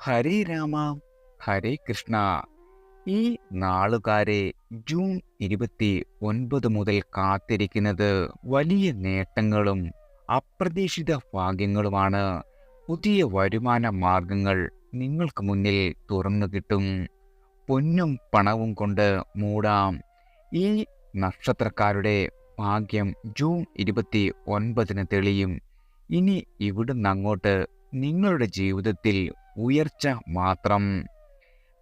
ഹരേ രാമ ഹരേ കൃഷ്ണ. ഈ നാളുകാരെ ജൂൺ ഇരുപത്തി ഒൻപത് മുതൽ കാത്തിരിക്കുന്നത് വലിയ നേട്ടങ്ങളും അപ്രതീക്ഷിത ഭാഗ്യങ്ങളുമാണ്. പുതിയ വരുമാന മാർഗങ്ങൾ നിങ്ങൾക്ക് മുന്നിൽ തുറന്നു കിട്ടും. പൊന്നും പണവും കൊണ്ട് മൂടാം. ഈ നക്ഷത്രക്കാരുടെ ഭാഗ്യം ജൂൺ ഇരുപത്തി ഒൻപതിന് തെളിയും. ഇനി ഇവിടുന്ന് അങ്ങോട്ട് നിങ്ങളുടെ ജീവിതത്തിൽ ഉയർച്ച മാത്രം.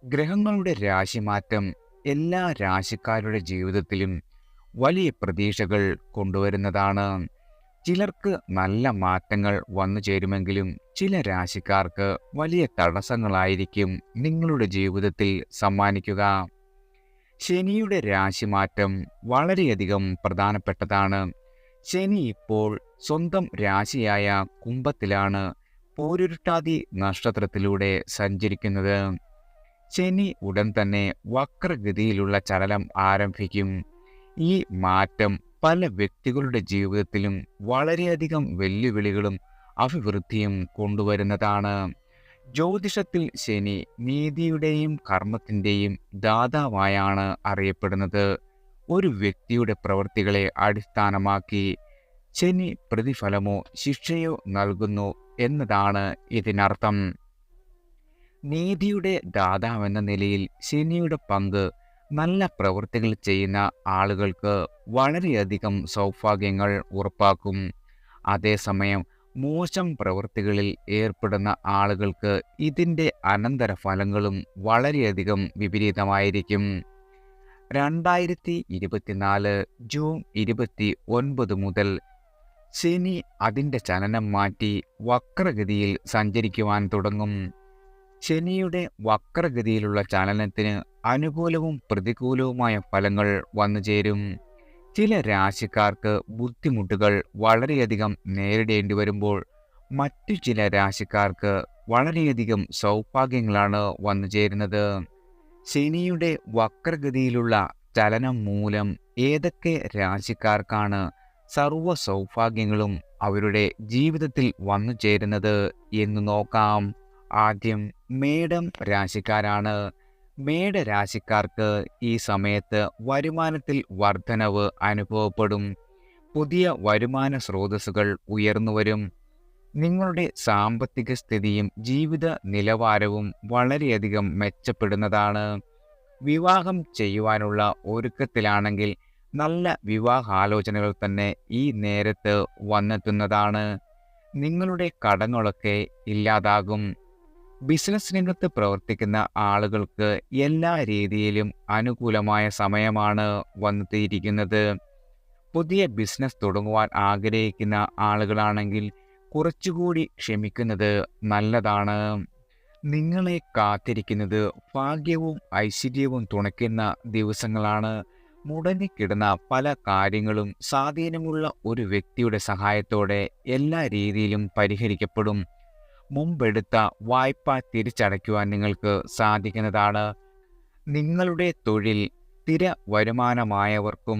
ഗ്രഹങ്ങളുടെ രാശിമാറ്റം എല്ലാ രാശിക്കാരുടെ ജീവിതത്തിലും വലിയ പ്രതീക്ഷകൾ കൊണ്ടുവരുന്നതാണ്. ചിലർക്ക് നല്ല മാറ്റങ്ങൾ വന്നു ചേരുമെങ്കിലും ചില രാശിക്കാർക്ക് വലിയ തടസ്സങ്ങളായിരിക്കും നിങ്ങളുടെ ജീവിതത്തിൽ സമ്മാനിക്കുക. ശനിയുടെ രാശിമാറ്റം വളരെയധികം പ്രധാനപ്പെട്ടതാണ്. ശനി ഇപ്പോൾ സ്വന്തം രാശിയായ കുംഭത്തിലാണ്. പോരുരുട്ടാതി നക്ഷത്രത്തിലൂടെ സഞ്ചരിക്കുന്നത്. ശനി ഉടൻ തന്നെ വക്രഗതിയിലുള്ള ചലനം ആരംഭിക്കും. ഈ മാറ്റം പല വ്യക്തികളുടെ ജീവിതത്തിലും വളരെയധികം വെല്ലുവിളികളും അഭിവൃദ്ധിയും കൊണ്ടുവരുന്നതാണ്. ജ്യോതിഷത്തിൽ ശനി നീതിയുടെയും കർമ്മത്തിന്റെയും ദാതാവായാണ് അറിയപ്പെടുന്നത്. ഒരു വ്യക്തിയുടെ പ്രവൃത്തികളെ അടിസ്ഥാനമാക്കി ശനി പ്രതിഫലമോ ശിക്ഷയോ നൽകുന്നു. എന്നതാണ് ഇതിനർത്ഥം. നീതിയുടെ ദാതാവെന്ന നിലയിൽ ശനിയുടെ പങ്ക് നല്ല പ്രവൃത്തികൾ ചെയ്യുന്ന ആളുകൾക്ക് വളരെയധികം സൗഭാഗ്യങ്ങൾ ഉറപ്പാക്കും. അതേസമയം മോശം പ്രവൃത്തികളിൽ ഏർപ്പെടുന്ന ആളുകൾക്ക് ഇതിന്റെ അനന്തരഫലങ്ങളും വളരെയധികം വിപരീതമായിരിക്കും. രണ്ടായിരത്തി ഇരുപത്തിനാല് ജൂൺ ഇരുപത്തി ഒൻപത് മുതൽ ശനി അതിന്റെ ചലനം മാറ്റി വക്രഗതിയിൽ സഞ്ചരിക്കുവാൻ തുടങ്ങും. ശനിയുടെ വക്രഗതിയിലുള്ള ചലനത്തിന് അനുകൂലവും പ്രതികൂലവുമായ ഫലങ്ങൾ വന്നു ചേരും. ചില രാശിക്കാർക്ക് ബുദ്ധിമുട്ടുകൾ വളരെയധികം നേരിടേണ്ടി വരുമ്പോൾ മറ്റു ചില രാശിക്കാർക്ക് വളരെയധികം സൗഭാഗ്യങ്ങളാണ് വന്നു ചേരുന്നത്. ശനിയുടെ വക്രഗതിയിലുള്ള ചലനം മൂലം ഏതൊക്കെ രാശിക്കാർക്കാണ് സർവ സൗഭാഗ്യങ്ങളും അവരുടെ ജീവിതത്തിൽ വന്നു ചേരുന്നത് എന്ന് നോക്കാം. ആദ്യം മേടം രാശിക്കാരാണ്. മേടരാശിക്കാർക്ക് ഈ സമയത്ത് വരുമാനത്തിൽ വർധനവ് അനുഭവപ്പെടും. പുതിയ വരുമാന സ്രോതസ്സുകൾ ഉയർന്നുവരും നിങ്ങളുടെ സാമ്പത്തിക സ്ഥിതിയും ജീവിത നിലവാരവും വളരെയധികം മെച്ചപ്പെടുന്നതാണ്. വിവാഹം ചെയ്യുവാനുള്ള ഒരുക്കത്തിലാണെങ്കിൽ നല്ല വിവാഹാലോചനകൾ തന്നെ ഈ നേരത്ത് വന്നെത്തുന്നതാണ്. നിങ്ങളുടെ കടങ്ങളൊക്കെ ഇല്ലാതാകും. ബിസിനസ് രംഗത്ത് പ്രവർത്തിക്കുന്ന ആളുകൾക്ക് എല്ലാ രീതിയിലും അനുകൂലമായ സമയമാണ് വന്നെത്തിയിരിക്കുന്നത്. പുതിയ ബിസിനസ് തുടങ്ങുവാൻ ആഗ്രഹിക്കുന്ന ആളുകളാണെങ്കിൽ കുറച്ചുകൂടി ക്ഷമിക്കുന്നത് നല്ലതാണ്. നിങ്ങളെ കാത്തിരിക്കുന്നത് ഭാഗ്യവും ഐശ്വര്യവും തുണയ്ക്കുന്ന ദിവസങ്ങളാണ്. മുടങ്ങിക്കിടന്ന പല കാര്യങ്ങളും സ്വാധീനമുള്ള ഒരു വ്യക്തിയുടെ സഹായത്തോടെ എല്ലാ രീതിയിലും പരിഹരിക്കപ്പെടും. മുമ്പെടുത്ത വായ്പ തിരിച്ചടയ്ക്കുവാൻ നിങ്ങൾക്ക് സാധിക്കുന്നതാണ്. നിങ്ങളുടെ തൊഴിൽ സ്ഥിര വരുമാനമായവർക്കും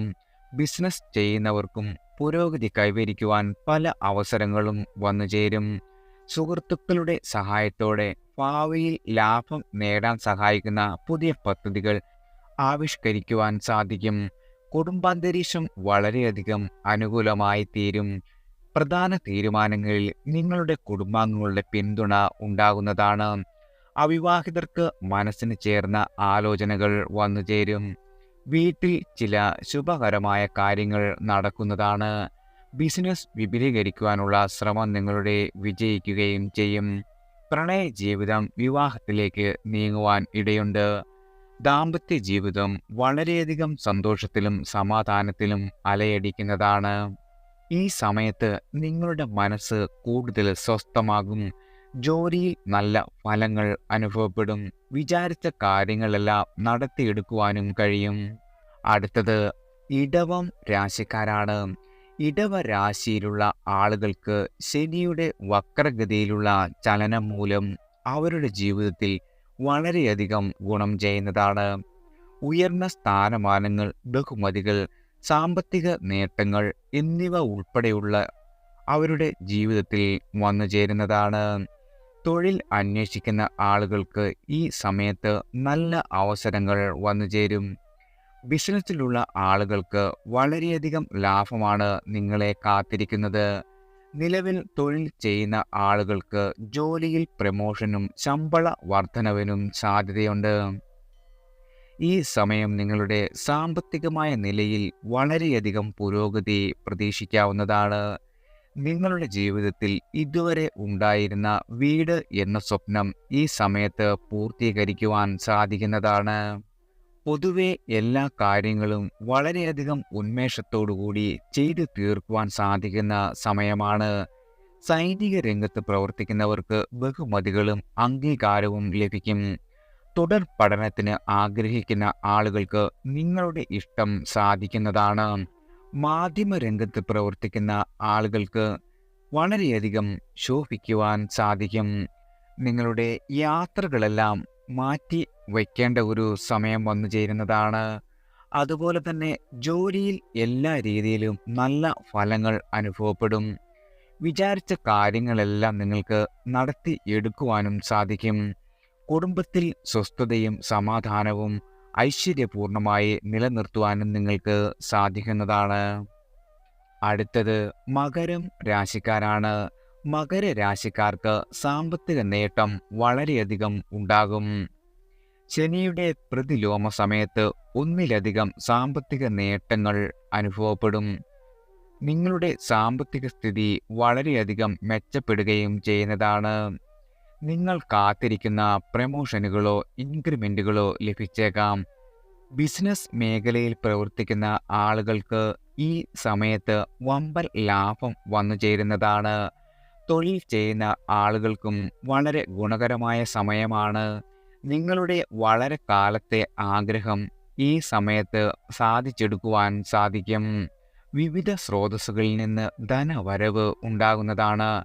ബിസിനസ് ചെയ്യുന്നവർക്കും പുരോഗതി കൈവരിക്കുവാൻ പല അവസരങ്ങളും വന്നു ചേരും. സുഹൃത്തുക്കളുടെ സഹായത്തോടെ ഭാവിയിൽ ലാഭം നേടാൻ സഹായിക്കുന്ന പുതിയ പദ്ധതികൾ ആവിഷ്കരിക്കുവാൻ സാധിക്കും. കുടുംബാന്തരീക്ഷം വളരെയധികം അനുകൂലമായി തീരും. പ്രധാന തീരുമാനങ്ങളിൽ നിങ്ങളുടെ കുടുംബാംഗങ്ങളുടെ പിന്തുണ ഉണ്ടാകുന്നതാണ്. അവിവാഹിതർക്ക് മനസ്സിന് ചേർന്ന ആലോചനകൾ വന്നു ചേരും. വീട്ടിൽ ചില ശുഭകരമായ കാര്യങ്ങൾ നടക്കുന്നതാണ്. ബിസിനസ് വിപുലീകരിക്കുവാനുള്ള ശ്രമം നിങ്ങളുടെ വിജയിക്കുകയും ചെയ്യും. പ്രണയ ജീവിതം വിവാഹത്തിലേക്ക് നീങ്ങുവാൻ ഇടയുണ്ട്. ദാമ്പത്യ ജീവിതം വളരെയധികം സന്തോഷത്തിലും സമാധാനത്തിലും അലയടിക്കുന്നതാണ്. ഈ സമയത്ത് നിങ്ങളുടെ മനസ്സ് കൂടുതൽ സ്വസ്ഥമാകും. ജോലിയിൽ നല്ല ഫലങ്ങൾ അനുഭവപ്പെടും. വിചാരിച്ച കാര്യങ്ങളെല്ലാം നടത്തിയെടുക്കുവാനും കഴിയും. അടുത്തത് ഇടവം രാശിക്കാരാണ്. ഇടവ രാശിയിലുള്ള ആളുകൾക്ക് ശനിയുടെ വക്രഗതിയിലുള്ള ചലനം മൂലം അവരുടെ ജീവിതത്തിൽ വളരെയധികം ഗുണം ചെയ്യുന്നതാണ്. ഉയർന്ന സ്ഥാനമാനങ്ങൾ ബഹുമതികൾ സാമ്പത്തിക നേട്ടങ്ങൾ എന്നിവ ഉൾപ്പെടെയുള്ള അവരുടെ ജീവിതത്തിൽ വന്നു ചേരുന്നതാണ്. തൊഴിൽ അന്വേഷിക്കുന്ന ആളുകൾക്ക് ഈ സമയത്ത് നല്ല അവസരങ്ങൾ വന്നു ചേരും. ബിസിനസ്സിലുള്ള ആളുകൾക്ക് വളരെയധികം ലാഭമാണ് നിങ്ങളെ കാത്തിരിക്കുന്നത്. നിലവിൽ തൊഴിൽ ചെയ്യുന്ന ആളുകൾക്ക് ജോലിയിൽ പ്രമോഷനും ശമ്പള വർധനവിനും സാധ്യതയുണ്ട്. ഈ സമയം നിങ്ങളുടെ സാമ്പത്തികമായ നിലയിൽ വളരെയധികം പുരോഗതി പ്രതീക്ഷിക്കാവുന്നതാണ്. നിങ്ങളുടെ ജീവിതത്തിൽ ഇതുവരെ ഉണ്ടായിരുന്ന വീട് എന്ന സ്വപ്നം ഈ സമയത്ത് പൂർത്തീകരിക്കുവാൻ സാധിക്കുന്നതാണ്. പൊതുവെ എല്ലാ കാര്യങ്ങളും വളരെയധികം ഉന്മേഷത്തോടുകൂടി ചെയ്തു തീർക്കുവാൻ സാധിക്കുന്ന സമയമാണ്. സൈനിക രംഗത്ത് പ്രവർത്തിക്കുന്നവർക്ക് ബഹുമതികളും അംഗീകാരവും ലഭിക്കും. തുടർ പഠനത്തിന് ആഗ്രഹിക്കുന്ന ആളുകൾക്ക് നിങ്ങളുടെ ഇഷ്ടം സാധിക്കുന്നതാണ്. മാധ്യമ രംഗത്ത് പ്രവർത്തിക്കുന്ന ആളുകൾക്ക് വളരെയധികം ശോഭിക്കുവാൻ സാധിക്കും. നിങ്ങളുടെ യാത്രകളെല്ലാം മാറ്റി വയ്ക്കേണ്ട ഒരു സമയം വന്നു ചേരുന്നതാണ്. അതുപോലെ തന്നെ ജോലിയിൽ എല്ലാ രീതിയിലും നല്ല ഫലങ്ങൾ അനുഭവപ്പെടും. വിചാരിച്ച കാര്യങ്ങളെല്ലാം നിങ്ങൾക്ക് നടത്തി എടുക്കുവാനും സാധിക്കും. കുടുംബത്തിൽ സ്വസ്ഥതയും സമാധാനവും ഐശ്വര്യപൂർണമായി നിലനിർത്തുവാനും നിങ്ങൾക്ക് സാധിക്കുന്നതാണ്. അടുത്തത് മകരം രാശിക്കാരാണ്. മകര രാശിക്കാർക്ക് സാമ്പത്തിക നേട്ടം വളരെയധികം ഉണ്ടാകും. ശനിയുടെ പ്രതിലോമ സമയത്ത് ഒന്നിലധികം സാമ്പത്തിക നേട്ടങ്ങൾ അനുഭവപ്പെടും. നിങ്ങളുടെ സാമ്പത്തിക സ്ഥിതി വളരെയധികം മെച്ചപ്പെടുകയും ചെയ്യുന്നതാണ്. നിങ്ങൾ കാത്തിരിക്കുന്ന പ്രമോഷനുകളോ ഇൻക്രിമെന്റുകളോ ലഭിച്ചേക്കാം. ബിസിനസ് മേഖലയിൽ പ്രവർത്തിക്കുന്ന ആളുകൾക്ക് ഈ സമയത്ത് വമ്പൻ ലാഭം വന്നു ചേരുന്നതാണ് തൊഴിൽ ചെയ്യുന്ന ആളുകൾക്കും വളരെ ഗുണകരമായ സമയമാണ്. നിങ്ങളുടെ വളരെ കാലത്തെ ആഗ്രഹം ഈ സമയത്ത് സാധിച്ചെടുക്കുവാൻ സാധിക്കും. വിവിധ സ്രോതസ്സുകളിൽ നിന്ന് ധനവരവ് ഉണ്ടാകുന്നതാണ്.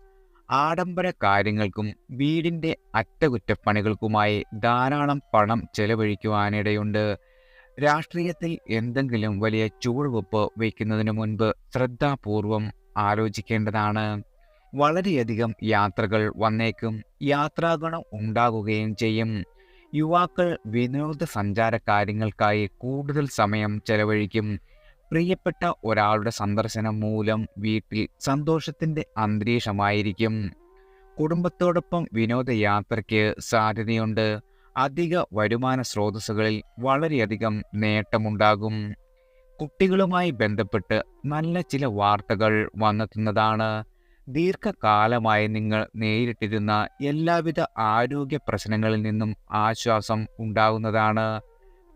ആഡംബര കാര്യങ്ങൾക്കും വീടിന്റെ അറ്റകുറ്റപ്പണികൾക്കുമായി ധാരാളം പണം ചെലവഴിക്കുവാനിടയുണ്ട്. രാഷ്ട്രീയത്തിൽ എന്തെങ്കിലും വലിയ ചുവടുവെപ്പ് വയ്ക്കുന്നതിന് മുൻപ് ശ്രദ്ധാപൂർവം ആലോചിക്കേണ്ടതാണ്. വളരെയധികം യാത്രകൾ വന്നേക്കും. യാത്രാഗുണം ഉണ്ടാകുകയും ചെയ്യും. യുവാക്കൾ വിനോദസഞ്ചാര കാര്യങ്ങൾക്കായി കൂടുതൽ സമയം ചെലവഴിക്കും. പ്രിയപ്പെട്ട ഒരാളുടെ സന്ദർശനം മൂലം വീട്ടിൽ സന്തോഷത്തിന്റെ അന്തരീക്ഷമായിരിക്കും. കുടുംബത്തോടൊപ്പം വിനോദയാത്രയ്ക്ക് സാധ്യതയുണ്ട്. അധിക വരുമാന സ്രോതസ്സുകളിൽ വളരെയധികം നേട്ടമുണ്ടാകും. കുട്ടികളുമായി ബന്ധപ്പെട്ട് നല്ല ചില വാർത്തകൾ വന്നെത്തുന്നതാണ്. ദീർഘകാലമായി നിങ്ങൾ നേരിട്ടിരുന്ന എല്ലാവിധ ആരോഗ്യ പ്രശ്നങ്ങളിൽ നിന്നും ആശ്വാസം ഉണ്ടാകുന്നതാണ്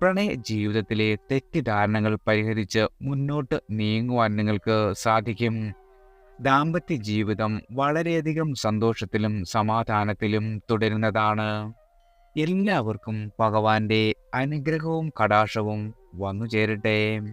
പ്രണയ ജീവിതത്തിലെ തെറ്റിദ്ധാരണകൾ പരിഹരിച്ച് മുന്നോട്ട് നീങ്ങുവാൻ നിങ്ങൾക്ക് സാധിക്കും. ദാമ്പത്യ ജീവിതം വളരെയധികം സന്തോഷത്തിലും സമാധാനത്തിലും തുടരുന്നതാണ്. എല്ലാവർക്കും ഭഗവാന്റെ അനുഗ്രഹവും കടാക്ഷവും വന്നു ചേരട്ടെ